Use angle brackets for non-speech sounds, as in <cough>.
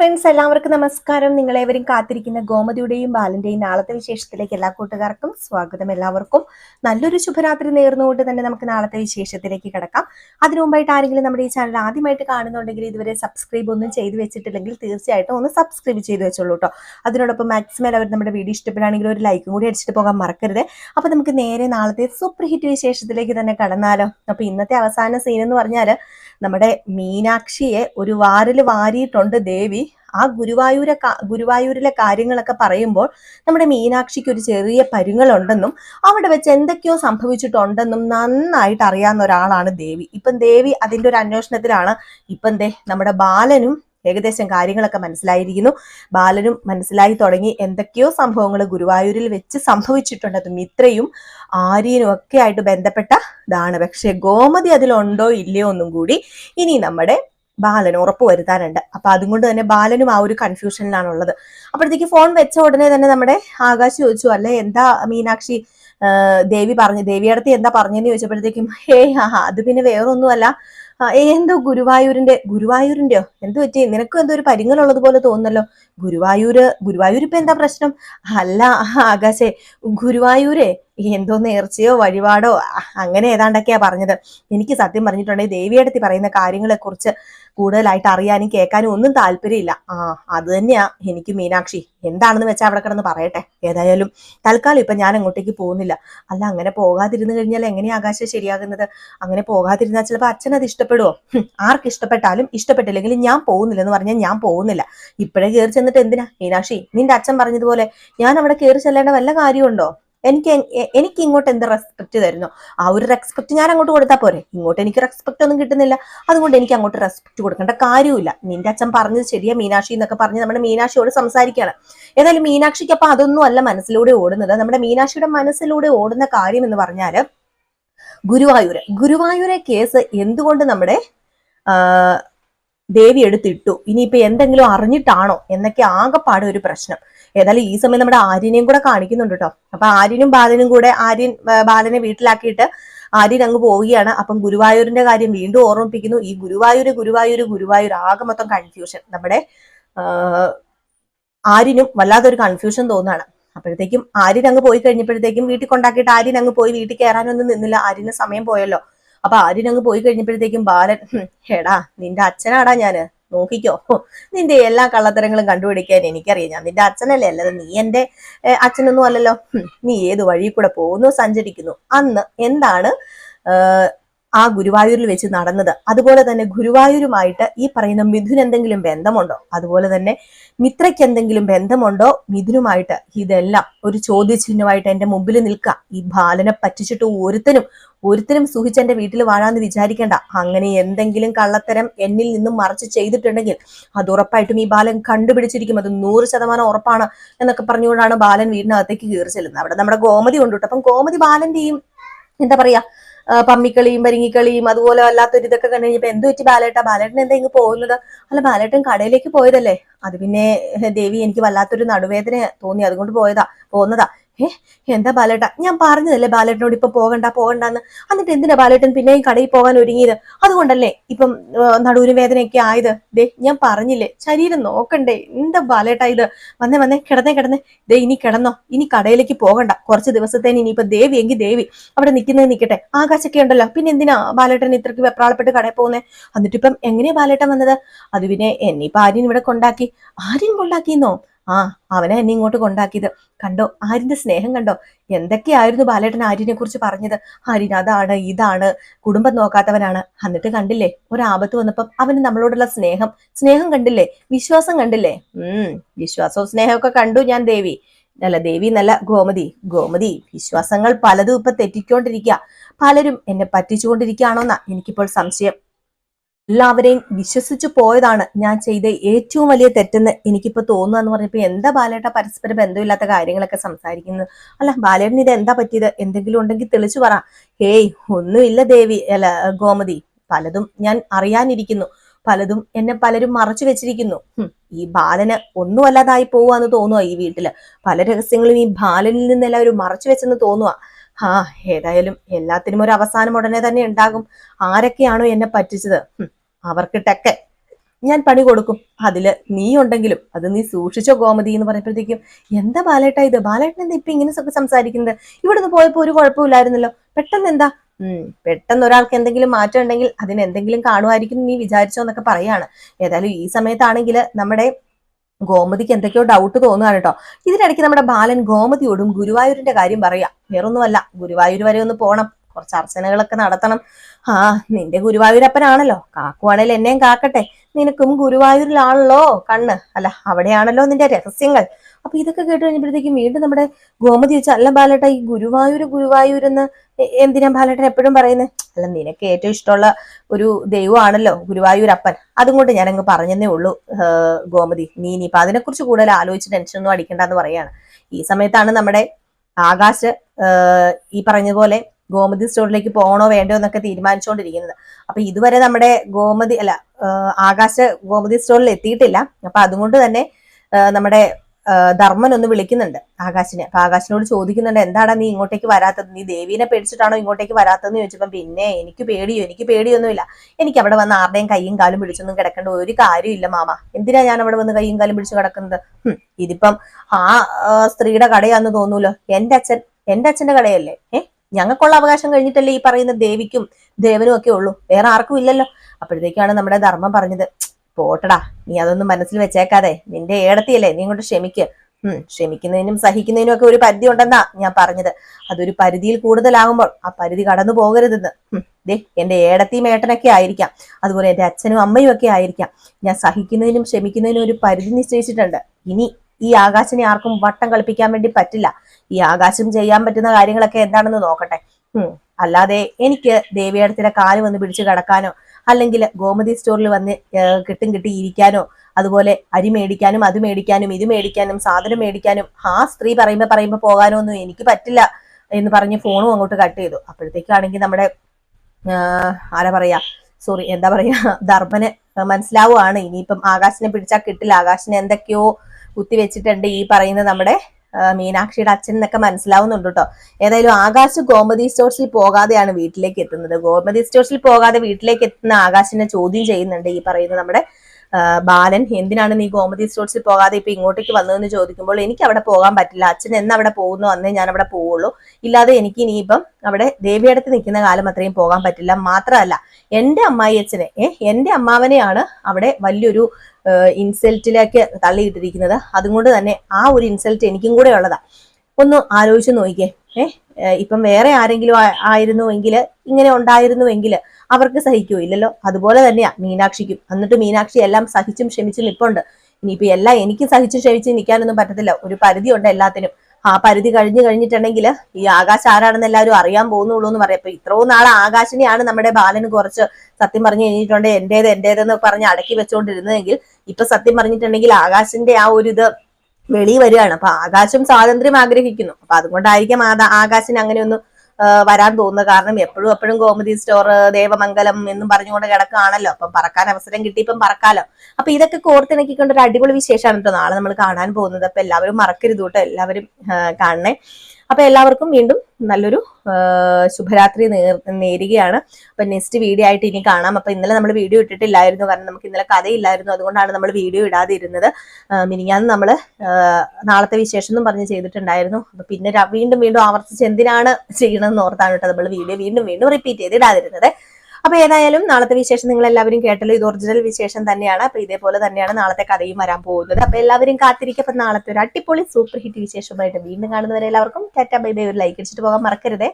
Friends എല്ലാവർക്കും നമസ്കാരം. നിങ്ങളേവരും കാത്തിരിക്കുന്ന ഗോമതിയുടെയും ബാലന്റെയും നാളത്തെ വിശേഷത്തിലേക്ക് എല്ലാ കൂട്ടുകാർക്കും സ്വാഗതം എല്ലാവർക്കും. നല്ലൊരു ശുഭരാത്രി നേർന്നുകൊണ്ട് തന്നെ നമുക്ക് നാളത്തെ വിശേഷത്തിലേക്ക് കിടക്കാം. അതിനു മുമ്പായിട്ട് ആരെങ്കിലും നമ്മുടെ ഈ ചാനൽ ആദ്യമായിട്ട് കാണുന്നുണ്ടെങ്കിൽ ഇതുവരെ സബ്സ്ക്രൈബ് ഒന്നും ചെയ്തു വെച്ചിട്ടില്ലെങ്കിൽ തീർച്ചയായിട്ടും ഒന്ന് സബ്സ്ക്രൈബ് ചെയ്ത് വെച്ചോളൂ കേട്ടോ അതിനോടൊപ്പം മാക്സിമം അവർ നമ്മുടെ വീഡിയോ ഇഷ്ടപ്പെടുകയാണെങ്കിൽ ഒരു ലൈക്കും കൂടി അടിച്ചിട്ട് പോകാൻ മറക്കരുത്. അപ്പൊ നമുക്ക് നേരെ നാളത്തെ സൂപ്പർ ഹിറ്റ് വിശേഷത്തിലേക്ക് തന്നെ കടന്നാലോ. അപ്പൊ ഇന്നത്തെ അവസാന സീൻ എന്ന് പറഞ്ഞാൽ നമ്മുടെ മീനാക്ഷിയെ ഒരു വാറിൽ വാരിയിട്ടുണ്ട് ദേവി. ആ ഗുരുവായൂര ഗുരുവായൂരിലെ കാര്യങ്ങളൊക്കെ പറയുമ്പോൾ നമ്മുടെ മീനാക്ഷിക്ക് ഒരു ചെറിയ പരുങ്ങളുണ്ടെന്നും അവിടെ വെച്ച് എന്തൊക്കെയോ സംഭവിച്ചിട്ടുണ്ടെന്നും നന്നായിട്ട് അറിയാവുന്ന ഒരാളാണ് ദേവി. ഇപ്പം ദേവി അതിന്റെ ഒരു അന്വേഷണത്തിലാണ് ഇപ്പം ദേ നമ്മുടെ ബാലനും ഏകദേശം കാര്യങ്ങളൊക്കെ മനസ്സിലായിരിക്കുന്നു. ബാലനും മനസ്സിലായി തുടങ്ങി എന്തൊക്കെയോ സംഭവങ്ങൾ ഗുരുവായൂരിൽ വെച്ച് സംഭവിച്ചിട്ടുണ്ട്. അത് മിത്രയും ആര്യനും ഒക്കെ ആയിട്ട് ബന്ധപ്പെട്ട ഇതാണ്. പക്ഷെ ഗോമതി അതിലുണ്ടോ ഇല്ലയോ ഒന്നും കൂടി ഇനി നമ്മുടെ ബാലൻ ഉറപ്പ് വരുത്താനുണ്ട്. അപ്പൊ അതുകൊണ്ട് തന്നെ ബാലനും ആ ഒരു കൺഫ്യൂഷനിലാണുള്ളത് അപ്പോഴത്തേക്ക് ഫോൺ വെച്ച ഉടനെ തന്നെ നമ്മുടെ ആകാശ് ചോദിച്ചു അല്ലെ എന്താ മീനാക്ഷി? ദേവി പറഞ്ഞു ദേവിയടത്ത് എന്താ പറഞ്ഞെന്ന് ചോദിച്ചപ്പോഴത്തേക്കും ഹേ ആ അത് പിന്നെ വേറൊന്നുമല്ല. എന്തോ ഗുരുവായൂരിന്റെ ഗുരുവായൂരിന്റെയോ? എന്ത് പറ്റി? നിനക്കും എന്തോ ഒരു പരിങ്ങലുള്ളത് പോലെ തോന്നുന്നല്ലോ. ഗുരുവായൂര് ഗുരുവായൂർ ഇപ്പൊ എന്താ പ്രശ്നം? അല്ല ആകാശേ ഗുരുവായൂരേ എന്തോ നേർച്ചയോ വഴിപാടോ അങ്ങനെ ഏതാണ്ടൊക്കെയാ പറഞ്ഞത്. എനിക്ക് സത്യം പറഞ്ഞിട്ടുണ്ടെങ്കിൽ ദേവിയടത്തി പറയുന്ന കാര്യങ്ങളെ കുറിച്ച് കൂടുതലായിട്ട് അറിയാനും കേൾക്കാനും ഒന്നും താല്പര്യമില്ല. ആ അത് തന്നെയാ. എനിക്ക് മീനാക്ഷി എന്താണെന്ന് വെച്ചാൽ അവിടെ കിടന്ന് പറയട്ടെ. ഏതായാലും തൽക്കാലം ഇപ്പൊ ഞാൻ അങ്ങോട്ടേക്ക് പോകുന്നില്ല. അല്ല അങ്ങനെ പോകാതിരുന്നു കഴിഞ്ഞാൽ എങ്ങനെയാ ആകാശം ശരിയാകുന്നത്? അങ്ങനെ പോകാതിരുന്നാൽ ചിലപ്പോൾ അച്ഛൻ അത് ഇഷ്ടപ്പെടുവോ? ആർക്ക് ഇഷ്ടപ്പെട്ടാലും ഇഷ്ടപ്പെട്ടില്ലെങ്കിലും ഞാൻ പോകുന്നില്ലെന്ന് പറഞ്ഞാൽ ഞാൻ പോകുന്നില്ല. ഇപ്പോഴേ കയറി ചെന്നിട്ട് എന്തിനാ? മീനാക്ഷി നിന്റെ അച്ഛൻ പറഞ്ഞതുപോലെ ഞാൻ അവിടെ കയറി ചെല്ലേണ്ട വല്ല കാര്യമുണ്ടോ? എനിക്ക് എനിക്ക് ഇങ്ങോട്ട് എന്ത് റെസ്പെക്ട് തരുന്നു? ആ ഒരു റെസ്പെക്ട് ഞാൻ അങ്ങോട്ട് കൊടുത്താൽ പോരെ. ഇങ്ങോട്ട് എനിക്ക് റെസ്പെക്ട് ഒന്നും കിട്ടുന്നില്ല. അതുകൊണ്ട് എനിക്ക് അങ്ങോട്ട് റെസ്പെക്ട് കൊടുക്കേണ്ട കാര്യമില്ല നിന്റെ അച്ഛൻ പറഞ്ഞത് ശരിയാ മീനാക്ഷി എന്നൊക്കെ പറഞ്ഞ് നമ്മുടെ മീനാക്ഷിയോട് സംസാരിക്കുകയാണ്. ഏതായാലും മീനാക്ഷിക്ക് അപ്പൊ അതൊന്നും അല്ല മനസ്സിലൂടെ ഓടുന്നത്. നമ്മുടെ മീനാക്ഷിയുടെ മനസ്സിലൂടെ ഓടുന്ന കാര്യം എന്ന് പറഞ്ഞാൽ ഗുരുവായൂര്. ഗുരുവായൂരെ കേസ് എന്തുകൊണ്ട് നമ്മുടെ ദേവി എടുത്തിട്ടു. ഇനിയിപ്പോ എന്തെങ്കിലും അറിഞ്ഞിട്ടാണോ? എന്നൊക്കെ ആകെപ്പാടെ ഒരു പ്രശ്നം. ഏതായാലും ഈ സമയം നമ്മുടെ ആര്യനെയും കൂടെ കാണിക്കുന്നുണ്ട് കേട്ടോ അപ്പൊ ആര്യനും ബാലനും കൂടെ ആര്യൻ ബാലനെ വീട്ടിലാക്കിയിട്ട് ആര്യൻ അങ്ങ് പോവുകയാണ്. അപ്പം ഗുരുവായൂരിന്റെ കാര്യം വീണ്ടും ഓർമ്മിപ്പിക്കുന്നു. ഈ ഗുരുവായൂര് ഗുരുവായൂര് ഗുരുവായൂർ ആകെ മൊത്തം കൺഫ്യൂഷൻ നമ്മുടെ ആര്യനും വല്ലാത്തൊരു കൺഫ്യൂഷൻ തോന്നാണ് അപ്പോഴത്തേക്കും ആര്യൻ അങ്ങ് പോയി കഴിഞ്ഞപ്പോഴത്തേക്കും വീട്ടിൽ കൊണ്ടാക്കിയിട്ട് ആര്യൻ അങ്ങ് പോയി വീട്ടിൽ കയറാനൊന്നും നിന്നില്ല. ആര്യന് സമയം പോയല്ലോ. അപ്പൊ ആര്യൻ അങ്ങ് പോയി കഴിഞ്ഞപ്പോഴത്തേക്കും ബാലൻ "ഹും, എടാ നിന്റെ അച്ഛനാടാ ഞാൻ. നോക്കിക്കോ. നിന്റെ എല്ലാ കള്ളത്തരങ്ങളും കണ്ടുപിടിക്കാൻ എനിക്കറിയാം. ഞാൻ നിന്റെ അച്ഛനല്ലേ? അല്ലത് നീ എന്റെ അച്ഛനൊന്നും അല്ലല്ലോ. നീ ഏത് വഴി കൂടെ പോകുന്നു? സഞ്ചരിക്കുന്നു. അന്ന് എന്താണ് ആ, ഗുരുവായൂരിൽ വെച്ച് നടന്നത്. അതുപോലെ തന്നെ ഗുരുവായൂരുമായിട്ട് ഈ പറയുന്ന മിഥുൻ എന്തെങ്കിലും ബന്ധമുണ്ടോ? അതുപോലെ തന്നെ മിത്രയ്ക്ക് എന്തെങ്കിലും ബന്ധമുണ്ടോ? മിഥുനുമായിട്ട് ഇതെല്ലാം ഒരു ചോദ്യചിഹ്നമായിട്ട് എന്റെ മുമ്പിൽ നിൽക്കുക. ഈ ബാലനെ പറ്റിച്ചിട്ട് ഒരുത്തനും ഒരുത്തരും സുഹിച്ച് എന്റെ വീട്ടിൽ വാഴാന്ന് വിചാരിക്കേണ്ട. അങ്ങനെ എന്തെങ്കിലും കള്ളത്തരം എന്നിൽ നിന്നും മറച്ച് ചെയ്തിട്ടുണ്ടെങ്കിൽ അത് ഉറപ്പായിട്ടും ഈ ബാലൻ കണ്ടുപിടിച്ചിരിക്കും. അത് നൂറ് ശതമാനം ഉറപ്പാണ് എന്നൊക്കെ പറഞ്ഞുകൊണ്ടാണ് ബാലൻ വീടിനകത്തേക്ക് കയറി ചെല്ലുന്നത്. അവിടെ നമ്മുടെ ഗോമതി കൊണ്ടുവിട്ടു അപ്പം ഗോമതി ബാലന്റെയും എന്താ പറയാ പമ്മിക്കളിയും പരിങ്ങിക്കളിയും അതുപോലെ അല്ലാത്തൊരു ഇതൊക്കെ കണ്ടു കഴിഞ്ഞപ്പോ എന്ത് പറ്റി ബാലേട്ടാ? ബാലേട്ടൻ എന്താ ഇങ്ങ് പോകുന്നത്? അല്ല ബാലേട്ടൻ കടയിലേക്ക് പോയതല്ലേ? അത് പിന്നെ ദേവി എനിക്ക് വല്ലാത്തൊരു നടുവേദന തോന്നി. അതുകൊണ്ട് പോയതാ പോന്നതാ. ഏ? എന്താ ബാലേട്ട? ഞാൻ പറഞ്ഞതല്ലേ ബാലേട്ടനോട് ഇപ്പൊ പോകണ്ട പോകണ്ടെന്ന്? എന്നിട്ട് എന്തിനാ ബാലേട്ടൻ പിന്നെയും കടയിൽ പോകാൻ ഒരുങ്ങിയത്? അതുകൊണ്ടല്ലേ ഇപ്പം നടുവിന് വേദനയൊക്കെ ആയത്? ദേ ഞാൻ പറഞ്ഞില്ലേ ശരീരം നോക്കണ്ടേ? എന്താ ബാലേട്ട ഇത്? വന്നേ വന്നേ കിടന്നേ കിടന്നേ. ദേ ഇനി കിടന്നോ. ഇനി കടയിലേക്ക് പോകണ്ട. കുറച്ച് ദിവസത്തേന് ഇനിയിപ്പോ ദേവി എങ്കിൽ ദേവി അവിടെ നിൽക്കുന്നത് നിൽക്കട്ടെ. ആകാശൊക്കെ ഉണ്ടല്ലോ. പിന്നെ എന്തിനാ ബാലേട്ടൻ ഇത്രക്ക് വെപ്രാളപ്പെട്ട് കടയിൽ പോകുന്നേ? എന്നിട്ടിപ്പം എങ്ങനെയാ ബാലേട്ടൻ വന്നത്? അത് പിന്നെ എന്നെ ഇപ്പൊ ആര്യൻ ഇവിടെ കൊണ്ടാക്കി. ആര്യൻ കൊണ്ടാക്കിന്നോ ആ അവനെ എന്നെ ഇങ്ങോട്ട് കൊണ്ടാക്കിയത്. കണ്ടോ? ആര്യന്റെ സ്നേഹം കണ്ടോ? എന്തൊക്കെയായിരുന്നു ബാലേട്ടൻ ആര്യനെ കുറിച്ച് പറഞ്ഞത്? ആര്യൻ അതാണ് ഇതാണ് കുടുംബം നോക്കാത്തവനാണ്. എന്നിട്ട് കണ്ടില്ലേ? ഒരാപത്ത് വന്നപ്പം അവന് നമ്മളോടുള്ള സ്നേഹം. സ്നേഹം കണ്ടില്ലേ? വിശ്വാസം കണ്ടില്ലേ? ഉം വിശ്വാസവും സ്നേഹമൊക്കെ കണ്ടു ഞാൻ ദേവി. അല്ല ദേവി എന്നല്ല ഗോമതി. ഗോമതി വിശ്വാസങ്ങൾ പലതും ഇപ്പൊ തെറ്റിക്കൊണ്ടിരിക്കുക പലരും എന്നെ പറ്റിച്ചുകൊണ്ടിരിക്കുകയാണോന്നാ എനിക്കിപ്പോൾ സംശയം. എല്ലാവരെയും വിശ്വസിച്ചു പോയതാണ് ഞാൻ ചെയ്ത ഏറ്റവും വലിയ തെറ്റെന്ന് എനിക്കിപ്പോ തോന്നുക എന്ന് പറഞ്ഞപ്പോ എന്താ ബാലേട്ട പരസ്പര ബന്ധമില്ലാത്ത കാര്യങ്ങളൊക്കെ സംസാരിക്കുന്നത്? അല്ല ബാലേട്ടന് ഇത് എന്താ പറ്റിയത്? എന്തെങ്കിലും ഉണ്ടെങ്കിൽ തെളിച്ചു പറ. ഹേയ് ഒന്നുമില്ല ദേവി. അല്ല ഗോമതി പലതും ഞാൻ അറിയാനിരിക്കുന്നു. പലതും എന്നെ പലരും മറച്ചു വെച്ചിരിക്കുന്നു. ഈ ബാലന് ഒന്നുമല്ലാതായി പോവാന്ന് തോന്നുക ഈ വീട്ടിൽ. പല രഹസ്യങ്ങളും ഈ ബാലനിൽ നിന്ന് എല്ലാവരും മറച്ചു വെച്ചെന്ന് തോന്നുക ആ ഏതായാലും എല്ലാത്തിനും ഒരു അവസാനം ഉടനെ തന്നെ ഉണ്ടാകും. ആരൊക്കെയാണോ എന്നെ പറ്റിച്ചത്? അവർക്കിട്ടൊക്കെ ഞാൻ പണി കൊടുക്കും. അതിൽ നീ ഉണ്ടെങ്കിലും അത് നീ സൂക്ഷിച്ചോ ഗോമതി എന്ന് പറയുമ്പോഴത്തേക്കും എന്താ ബാലേട്ടാ ഇത്? ബാലേട്ടൻ എന്താ ഇപ്പൊ ഇങ്ങനെ സംസാരിക്കുന്നത്? ഇവിടുന്ന് പോയപ്പോ ഒരു കുഴപ്പമില്ലായിരുന്നല്ലോ. പെട്ടെന്ന് എന്താ? ഉം പെട്ടെന്ന് ഒരാൾക്ക് എന്തെങ്കിലും മാറ്റം ഉണ്ടെങ്കിൽ അതിന് എന്തെങ്കിലും കാണുമായിരിക്കും നീ വിചാരിച്ചോ എന്നൊക്കെ പറയാണ്. ഏതായാലും ഈ സമയത്താണെങ്കിൽ നമ്മുടെ ഗോമതിക്ക് എന്തൊക്കെയോ ഡൗട്ട് തോന്നുകയാണ് കേട്ടോ. ഇതിനിടയ്ക്ക് നമ്മുടെ ബാലൻ ഗോമതിയോടും ഗുരുവായൂരിന്റെ കാര്യം പറയാം. വേറൊന്നുമല്ല ഗുരുവായൂർ വരെ ഒന്ന് പോണം. കുറച്ച് അർച്ചനകളൊക്കെ നടത്തണം. ആ നിന്റെ ഗുരുവായൂരപ്പനാണല്ലോ. കാക്കുവാണേൽ എന്നെയും കാക്കട്ടെ. നിനക്കും ഗുരുവായൂരിലാണല്ലോ കണ്ണ്. അല്ല അവിടെയാണല്ലോ നിന്റെ രഹസ്യങ്ങൾ. അപ്പൊ ഇതൊക്കെ കേട്ട് കഴിഞ്ഞപ്പോഴത്തേക്കും വീണ്ടും നമ്മുടെ ഗോമതി വെച്ച അല്ല ബാലേട്ട ഈ ഗുരുവായൂര് ഗുരുവായൂർ എന്ന് എന്തിനാ ബാലേട്ടൻ എപ്പോഴും പറയുന്നത് അല്ല നിനക്ക് ഏറ്റവും ഇഷ്ടമുള്ള ഒരു ദൈവമാണല്ലോ ഗുരുവായൂരപ്പൻ. അതും കൊണ്ട് ഞാൻ അങ്ങ് പറഞ്ഞതേ ഉള്ളൂ ഗോമതി. നീ ഇനിയിപ്പൊ അതിനെക്കുറിച്ച് കൂടുതൽ ആലോചിച്ച് ടെൻഷനൊന്നും അടിക്കണ്ടെന്ന് പറയാണ് ഈ സമയത്താണ് നമ്മുടെ ആകാശ് ഈ പറഞ്ഞതുപോലെ ഗോമതി സ്റ്റോറിലേക്ക് പോകണോ വേണ്ടോ എന്നൊക്കെ തീരുമാനിച്ചുകൊണ്ടിരിക്കുന്നത്. അപ്പൊ ഇതുവരെ നമ്മുടെ ഗോമതി അല്ല ആകാശ ഗോമതി സ്റ്റോറിൽ എത്തിയിട്ടില്ല. അപ്പൊ അതുകൊണ്ട് തന്നെ നമ്മുടെ ധർമ്മൻ ഒന്ന് വിളിക്കുന്നുണ്ട് ആകാശിനെ. അപ്പൊ ആകാശിനോട് ചോദിക്കുന്നുണ്ട് എന്താടാ നീ ഇങ്ങോട്ടേക്ക് വരാത്തത്? നീ ദേവീനെ പേടിച്ചിട്ടാണോ ഇങ്ങോട്ടേക്ക് വരാത്തതെന്ന് ചോദിച്ചപ്പോ പിന്നെ എനിക്ക് പേടിയോ? എനിക്ക് പേടിയൊന്നുമില്ല. എനിക്ക് അവിടെ വന്ന് ആരുടെയും കൈയും കാലും പിടിച്ചൊന്നും കിടക്കേണ്ട ഒരു കാര്യമില്ല മാമ. എന്തിനാ ഞാൻ അവിടെ വന്ന് കൈയും കാലും പിടിച്ച് കിടക്കുന്നത്? ഇതിപ്പം ആ സ്ത്രീയുടെ കടയാന്ന് തോന്നൂലോ? എന്റെ അച്ഛൻ എന്റെ അച്ഛന്റെ കടയല്ലേ? ഏ? ഞങ്ങൾക്കുള്ള അവകാശം കഴിഞ്ഞിട്ടല്ലേ ഈ പറയുന്ന ദേവിക്കും ദേവനും ഒക്കെ ഉള്ളൂ. വേറെ ആർക്കും ഇല്ലല്ലോ. അപ്പോഴത്തേക്കാണ് നമ്മുടെ ധർമ്മം പറഞ്ഞത്. പോട്ടടാ നീ അതൊന്നും മനസ്സിൽ വെച്ചേക്കാതെ. നിന്റെ ഏടത്തിയല്ലേ നീ കൊണ്ട് ക്ഷമിക്ക്. ഉം ക്ഷമിക്കുന്നതിനും സഹിക്കുന്നതിനും ഒക്കെ ഒരു പരിധി ഉണ്ടെന്നാ ഞാൻ പറഞ്ഞത്. അതൊരു പരിധിയിൽ കൂടുതലാകുമ്പോൾ ആ പരിധി കടന്നു പോകരുതെന്ന്. ദേ എന്റെ ഏടത്തിയും ഏട്ടനൊക്കെ ആയിരിക്കാം. അതുപോലെ എന്റെ അച്ഛനും അമ്മയും ഒക്കെ ആയിരിക്കാം. ഞാൻ സഹിക്കുന്നതിനും ക്ഷമിക്കുന്നതിനും ഒരു പരിധി നിശ്ചയിച്ചിട്ടുണ്ട്. ഇനി ഈ ആകാശിനെ ആർക്കും വട്ടം കളിപ്പിക്കാൻ വേണ്ടി പറ്റില്ല. ഈ ആകാശം ചെയ്യാൻ പറ്റുന്ന കാര്യങ്ങളൊക്കെ എന്താണെന്ന് നോക്കട്ടെ. ഉം. അല്ലാതെ എനിക്ക് ദേവിയടത്തിലെ കാൽ വന്ന് പിടിച്ച് കിടക്കാനോ അല്ലെങ്കിൽ ഗോമതി സ്റ്റോറിൽ വന്ന് കിട്ടും കിട്ടി ഇരിക്കാനോ അതുപോലെ അരി മേടിക്കാനും അത് മേടിക്കാനും ഇത് മേടിക്കാനും സാധനം മേടിക്കാനും ആ സ്ത്രീ പറയുമ്പോ പറയുമ്പോ പോകാനോ ഒന്നും എനിക്ക് പറ്റില്ല എന്ന് പറഞ്ഞ് ഫോണും അങ്ങോട്ട് കട്ട് ചെയ്തു. അപ്പോഴത്തേക്കാണെങ്കിൽ നമ്മുടെ ആരാ പറയാ? സോറി എന്താ പറയാ? <laughs> ധർമ്മന് മനസ്സിലാവുകയാണ് ഇനിയിപ്പം ആകാശിനെ പിടിച്ചാൽ കിട്ടില്ല. ആകാശിനെ എന്തൊക്കെയോ കുത്തി വെച്ചിട്ടുണ്ട് ഈ പറയുന്ന നമ്മുടെ മീനാക്ഷിയുടെ അച്ഛൻ എന്നൊക്കെ മനസ്സിലാവുന്നുണ്ട് കേട്ടോ. ഏതായാലും ആകാശ് ഗോമതി സ്റ്റോഴ്സിൽ പോകാതെയാണ് വീട്ടിലേക്ക് എത്തുന്നത്. ഗോമതി സ്റ്റോഴ്സിൽ പോകാതെ വീട്ടിലേക്ക് എത്തുന്ന ആകാശിനെ ചോദ്യം ചെയ്യുന്നുണ്ട് ഈ പറയുന്ന നമ്മുടെ ബാലൻ എന്തിനാണ് നീ ഗോമതി സ്റ്റോഴ്സിൽ പോകാതെ ഇപ്പൊ ഇങ്ങോട്ടേക്ക് വന്നതെന്ന് ചോദിക്കുമ്പോൾ എനിക്ക് അവിടെ പോകാൻ പറ്റില്ല. അച്ഛൻ എന്ന് അവിടെ പോകുന്നു അന്നേ ഞാൻ അവിടെ പോവുള്ളൂ. ഇല്ലാതെ എനിക്ക് ഇനിയിപ്പം അവിടെ ദേവിയടത്ത് നിൽക്കുന്ന കാലം അത്രയും പോകാൻ പറ്റില്ല. മാത്രമല്ല എന്റെ അമ്മായി അച്ഛനെ ഏഹ് എന്റെ അമ്മാവനെയാണ് അവിടെ വലിയൊരു ഇൻസൾട്ടിലേക്ക് തള്ളിയിട്ടിരിക്കുന്നത്. അതുകൊണ്ട് തന്നെ ആ ഒരു ഇൻസൾട്ട് എനിക്കും കൂടെ ഉള്ളതാ. ഒന്ന് ആലോചിച്ച് നോക്കിക്കേ ഏഹ് ഇപ്പം വേറെ ആരെങ്കിലും ആയിരുന്നു ആയിരുന്നുവെങ്കിൽ ഇങ്ങനെ ഉണ്ടായിരുന്നുവെങ്കിൽ അവർക്ക് സഹിക്കൂ ഇല്ലല്ലോ. അതുപോലെ തന്നെയാ മീനാക്ഷിക്കും. എന്നിട്ട് മീനാക്ഷി എല്ലാം സഹിച്ചും ക്ഷമിച്ചും നിൽപ്പുണ്ട് ഇനിയിപ്പോ എല്ലാം എനിക്ക് സഹിച്ചു ക്ഷമിച്ച് നിൽക്കാനൊന്നും പറ്റത്തില്ല. ഒരു പരിധി ഉണ്ട് എല്ലാത്തിനും. ആ പരിധി കഴിഞ്ഞു കഴിഞ്ഞിട്ടുണ്ടെങ്കിൽ ഈ ആകാശ് ആരാണെന്ന് എല്ലാവരും അറിയാൻ പോകുന്നുള്ളൂ എന്ന് പറയാം. അപ്പൊ ഇത്രയും നാൾ ആകാശിനെയാണ് നമ്മുടെ ബാലന് കുറച്ച് സത്യം പറഞ്ഞു കഴിഞ്ഞിട്ടുണ്ട് എന്റേത് എന്റേതെന്ന് പറഞ്ഞ് അടക്കി വെച്ചുകൊണ്ടിരുന്നതെങ്കിൽ ഇപ്പൊ സത്യം പറഞ്ഞിട്ടുണ്ടെങ്കിൽ ആകാശിന്റെ ആ ഒരു ഇത് വെളി വരികയാണ് അപ്പൊ ആകാശം സ്വാതന്ത്ര്യം ആഗ്രഹിക്കുന്നു. അപ്പൊ അതുകൊണ്ടായിരിക്കും ആകാശിന് അങ്ങനെ ഒന്ന് വരാൻ തോന്നുന്നത്. കാരണം എപ്പോഴും എപ്പോഴും ഗോമതി സ്റ്റോർ ദേവമംഗലം എന്നും പറഞ്ഞുകൊണ്ട് കിടക്കുകയാണല്ലോ അപ്പം പറക്കാൻ അവസരം കിട്ടി ഇപ്പം പറക്കാലോ. അപ്പൊ ഇതൊക്കെ കോർത്തിണക്കിക്കൊണ്ട് ഒരു അടിപൊളി വിശേഷമാണ് കേട്ടോ നാളെ നമ്മൾ കാണാൻ പോകുന്നത്. അപ്പൊ എല്ലാവരും മറക്കരുത് കേട്ടോ. എല്ലാവരും കാണണേ. അപ്പൊ എല്ലാവർക്കും വീണ്ടും നല്ലൊരു ശുഭരാത്രി നേരുകയാണ്. അപ്പൊ നെക്സ്റ്റ് വീഡിയോ ആയിട്ട് ഇനി കാണാം. അപ്പൊ ഇന്നലെ നമ്മൾ വീഡിയോ ഇട്ടിട്ടില്ലായിരുന്നു. കാരണം നമുക്ക് ഇന്നലെ കഥയില്ലായിരുന്നു. അതുകൊണ്ടാണ് നമ്മൾ വീഡിയോ ഇടാതിരുന്നത്. മിനിഞ്ഞാന്ന് നമ്മൾ നാളത്തെ വിശേഷം എന്നും പറഞ്ഞ് ചെയ്തിട്ടുണ്ടായിരുന്നു. അപ്പൊ പിന്നെ വീണ്ടും വീണ്ടും ആവർത്തിച്ച് എന്തിനാണ് ചെയ്യണമെന്ന് ഓർത്താണ് കേട്ടോ നമ്മൾ വീഡിയോ വീണ്ടും വീണ്ടും റിപ്പീറ്റ് ചെയ്ത് ഇടാതിരുന്നത്. അപ്പൊ ഏതായാലും നാളത്തെ വിശേഷം നിങ്ങൾ എല്ലാവരും കേട്ടല്ലോ. ഇത് ഒറിജിനൽ വിശേഷം തന്നെയാണ്. അപ്പൊ ഇതേപോലെ തന്നെയാണ് നാളത്തെ കഥയും വരാൻ പോകുന്നത്. അപ്പൊ എല്ലാവരും കാത്തിരിക്കും അപ്പൊ നാളത്തെ ഒരു അടിപൊളി സൂപ്പർ ഹിറ്റ് വിശേഷമായിട്ട് വീണ്ടും കാണുന്നവരെ എല്ലാവർക്കും ടാറ്റ ബൈ ബൈ. ഒരു ലൈക്ക് അടിച്ചിട്ട് പോകാൻ മറക്കരുതേ.